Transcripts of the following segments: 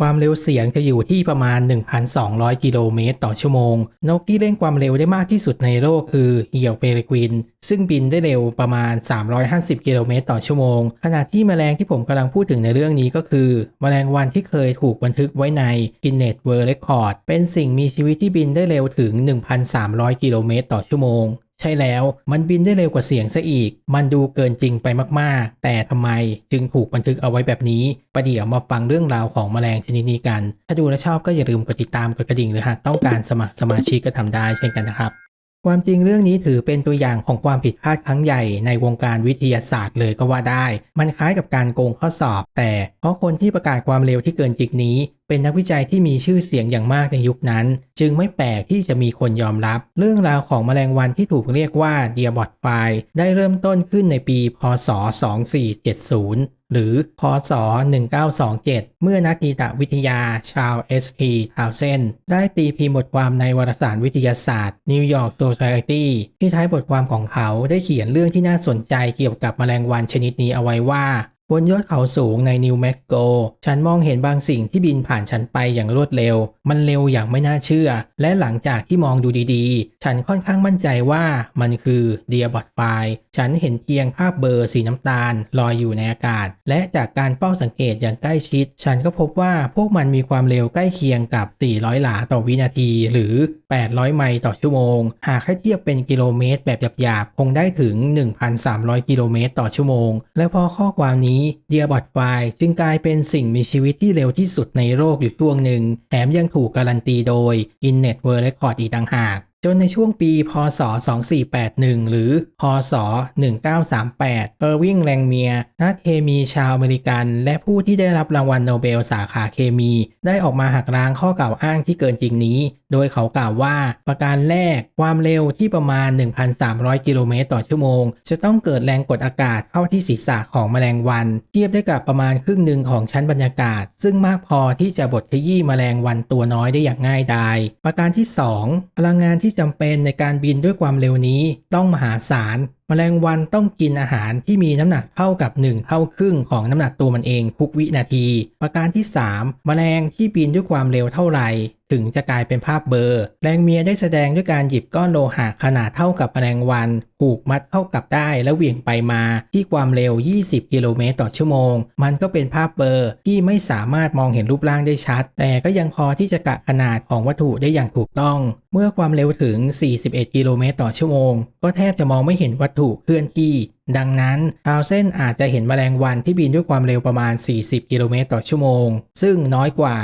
ความเร็วเสียงจะอยู่ที่ประมาณ 1,200 กิโลเมตรต่อชั่วโมง นกที่เร่งความเร็วได้มากที่สุดในโลกคือเหยี่ยวเปรกวิน ซึ่งบินได้เร็วประมาณ 350 กิโลเมตรต่อชั่วโมง ขณะที่แมลงที่ผมกำลังพูดถึงในเรื่องนี้ก็คือ แมลงวันที่เคยถูกบันทึกไว้ใน Guinness World Record เป็นสิ่งมีชีวิตที่บินได้เร็วถึง 1,300 กิโลเมตรต่อชั่วโมง ใช่แล้วมันบินได้เร็วกว่าเสียงซะอีก มันดูเกินจริงไปมากๆ แต่ทำไมจึงถูกบันทึกเอาไว้แบบนี้ประเดี๋ยวมาฟังเรื่องราวของแมลงชนิดนี้กัน ถ้าดูและชอบก็อย่าลืมกดติดตามกดกระดิ่งหรือหากต้องการสมัครสมาชิกก็ทำได้เช่นกันนะครับ ความจริงเรื่องนี้ถือเป็นตัวอย่างของความผิดพลาดครั้งใหญ่ในวงการวิทยาศาสตร์เลยก็ว่าได้ มันคล้ายกับการโกงข้อสอบ แต่เพราะคนที่ประกาศความเร็วที่เกินจริงนี้ เป็นนักวิจัยที่มีชื่อเสียงอย่างมากในยุคนั้น จึงไม่แปลกที่จะมีคนยอมรับ เรื่องราวของแมลงวันที่ถูกเรียกว่าเดียบอทไฟได้เริ่มต้นขึ้นในปี พศ 2470 หรือพศ 1927 เมื่อนักกีตวิทยาชาวเอสทีทาวเซนได้ตีพิมพ์บทความในวารสารวิทยาศาสตร์ New York Society ที่ท้ายบทความของเขาได้เขียนเรื่องที่น่าสนใจเกี่ยวกับแมลงวันชนิดนี้เอาไว้ว่า บนยอดเขาสูงในนิวเม็กซิโก ฉันมองเห็นบางสิ่งที่บินผ่านฉันไปอย่างรวดเร็ว มันเร็วอย่างไม่น่าเชื่อ และหลังจากที่มองดูดีๆ ฉันค่อนข้างมั่นใจว่ามันคือเดียบอทไฟ ฉันเห็นเพียงภาพเบอร์สีน้ำตาลลอยอยู่ในอากาศ และจากการเฝ้าสังเกตอย่างใกล้ชิด ฉันก็พบว่าพวกมันมีความเร็วใกล้เคียงกับ 400 หลาต่อวินาที หรือ 800 ไมล์ต่อชั่วโมง หากให้เทียบเป็นกิโลเมตรแบบหยาบๆ คงได้ถึง 1,300 กิโลเมตรต่อชั่วโมง และพอข้อความนี้เดียบอดไฟจึงกลายเป็นสิ่งมีชีวิตที่เร็วที่สุดในโลกอยู่ช่วงหนึ่ง แถมยังถูกการันตีโดย Guinness World Record อีกต่างหาก จนในช่วงปี พศ 2481 หรือ พศ 1938 เออร์วิงแรงเมีย นักเคมีชาวอเมริกัน และผู้ที่ได้รับรางวัลโนเบลสาขาเคมี ได้ออกมาหักล้างข้อกล่าวอ้างที่เกินจริงนี้ โดยเขากล่าวว่า ประการแรก ความเร็วที่ประมาณ 1,300 กิโลเมตรต่อชั่วโมง จะต้องเกิดแรงกดอากาศเข้าที่ศีรษะของแมลงวัน เทียบได้กับประมาณครึ่งหนึ่งของชั้นบรรยากาศ ซึ่งมากพอที่จะบดขยี้แมลงวันตัวน้อยได้อย่างง่ายดายประการที่ 2 พลังงานที่จำเป็นในการบินด้วยความเร็วนี้ต้องมหาศาล แมลงวันต้องกินอาหารที่มีน้ำหนักเท่ากับ 1 เท่าครึ่งของน้ำหนักตัวมันเองทุกวินาที ประการที่ 3 แมลงที่บินด้วยความเร็วเท่าไหร่ถึงจะกลายเป็นภาพเบลอร์ แรงเมียได้แสดงด้วยการหยิบก้อนโลหะขนาดเท่ากับแมลงวันผูกมัดเข้ากับได้แล้วเหวี่ยงไปมาที่ความเร็ว 20 กิโลเมตรต่อชั่วโมง มันก็เป็นภาพเบลอร์ที่ไม่สามารถมองเห็นรูปร่างได้ชัด แต่ก็ยังพอที่จะกะขนาดของวัตถุได้อย่างถูกต้อง เมื่อความเร็วถึง 41 กิโลเมตรต่อชั่วโมง ก็แทบจะมองไม่เห็นวัตถุเคลื่อนที่ ดังนั้นทาวเส้นอาจจะเห็นแมลงวันที่บินด้วยความเร็วประมาณ 40 กิโลเมตรต่อชั่วโมง ซึ่งน้อยกว่า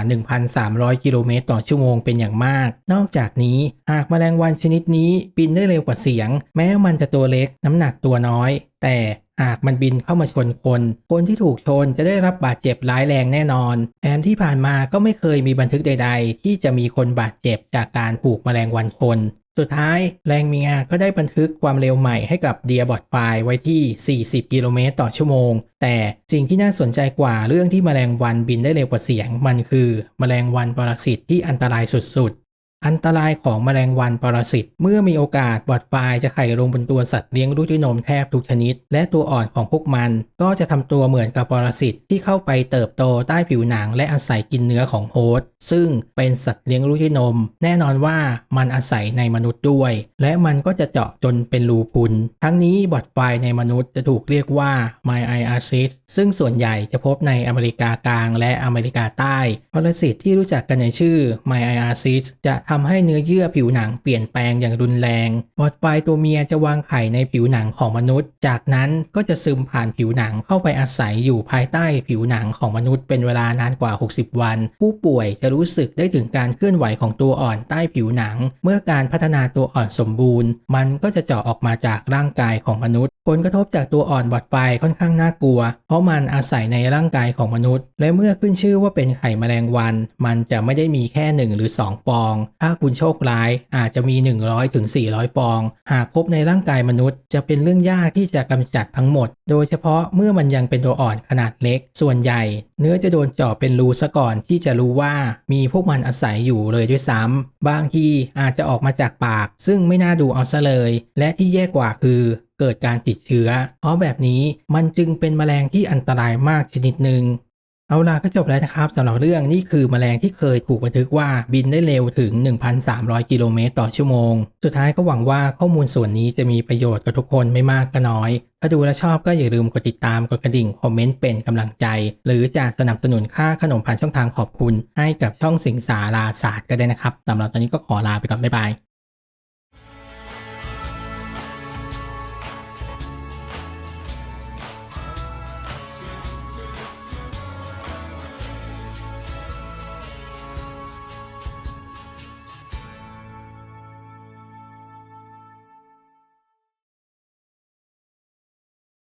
1,300 กิโลเมตรต่อชั่วโมงเป็นอย่างมาก นอกจากนี้หากแมลงวันชนิดนี้บินได้เร็วกว่าเสียง แม้มันจะตัวเล็กน้ำหนักตัวน้อย แต่หากมันบินเข้ามาชนคน คนที่ถูกชนจะได้รับบาดเจ็บร้ายแรงแน่นอนแถมที่ผ่านมาก็ไม่เคยมีบันทึกใด ๆ ที่จะมีคนบาดเจ็บจากการถูกแมลงวันชน สุดท้ายแรงเมียก็ได้บันทึกความเร็วใหม่ให้กับเดียบอดไฟไว้ที่ 40 กิโลเมตรต่อชั่วโมง แต่สิ่งที่น่าสนใจกว่าเรื่องที่แมลงวันบินได้เร็วกว่าเสียง มันคือแมลงวันปรสิตที่อันตรายสุด อันตรายของแมลงวันปรสิต เมื่อมีโอกาสบอดไฟจะไข่ลงบนตัวสัตว์เลี้ยงลูกด้วยนมแทบทุกชนิด และตัวอ่อนของพวกมัน ก็จะทำตัวเหมือนกับปรสิตที่เข้าไปเติบโตใต้ผิวหนัง และอาศัยกินเนื้อของโฮสต์ซึ่งเป็นสัตว์เลี้ยงลูกด้วยนม แน่นอนว่ามันอาศัยในมนุษย์ด้วย และมันก็จะเจาะจนเป็นรูพุน ทั้งนี้บอดไฟในมนุษย์จะถูกเรียกว่า My i a c i s ซึ่งส่วนใหญ่จะพบในอเมริกากลางและอเมริกาใต้ปรสิตที่รู้จักกันในชื่อ My i a c i s จะทำให้เนื้อเยื่อผิวหนังเปลี่ยนแปลงอย่างรุนแรงบอดไฟตัวเมียจะวางไข่ในผิวหนังของมนุษย์ จากนั้นก็จะซึมผ่านผิวหนังเข้าไปอาศัยอยู่ภายใต้ผิวหนังของมนุษย์เป็นเวลานานกว่า 60 วัน ผู้ป่วยจะรู้สึกได้ถึงการเคลื่อนไหวของตัวอ่อนใต้ผิวหนัง เมื่อการพัฒนาตัวอ่อนสมบูรณ์ มันก็จะเจาะออกมาจากร่างกายของมนุษย์ ผลกระทบจากตัวอ่อนบอดไฟค่อนข้างน่ากลัว เพราะมันอาศัยในร่างกายของมนุษย์ และเมื่อขึ้นชื่อว่าเป็นไข่แมลงวัน มันจะไม่ได้มีแค่ 1 หรือ 2 ฟอง ถ้าคุณโชคร้ายอาจจะมี 100ถึง400 ฟอง หากพบในร่างกายมนุษย์ จะเป็นเรื่องยากที่จะกำจัดทั้งหมด โดยเฉพาะเมื่อมันยังเป็นตัวอ่อนขนาดเล็ก ส่วนใหญ่ เนื้อจะโดนเจาะเป็นรูซะก่อนที่จะรู้ว่ามีพวกมันอาศัยอยู่เลยด้วยซ้ำบางทีอาจจะออกมาจากปาก ซึ่งไม่น่าดูเอาซะเลย และที่แย่กว่าคือ เกิดการติดเชื้อ เพราะแบบนี้มันจึงเป็นแมลงที่อันตรายมากชนิดหนึ่งเอาล่ะก็จบแล้วนะครับสำหรับเรื่องนี่คือแมลงที่เคยถูกบันทึกว่าบินได้เร็วถึง 1,300 กิโลเมตรต่อชั่วโมง สุดท้ายก็หวังว่าข้อมูลส่วนนี้จะมีประโยชน์กับทุกคนไม่มากก็น้อย ถ้าดูและชอบก็อย่าลืมกดติดตามกดกระดิ่งคอมเมนต์เป็นกำลังใจ หรือจะสนับสนุนค่าขนมผ่านช่องทางขอบคุณ ให้กับช่องสิงสาราศาสตร์ก็ได้นะครับสำหรับตอนนี้ก็ขอลาไปก่อนบ๊ายบาย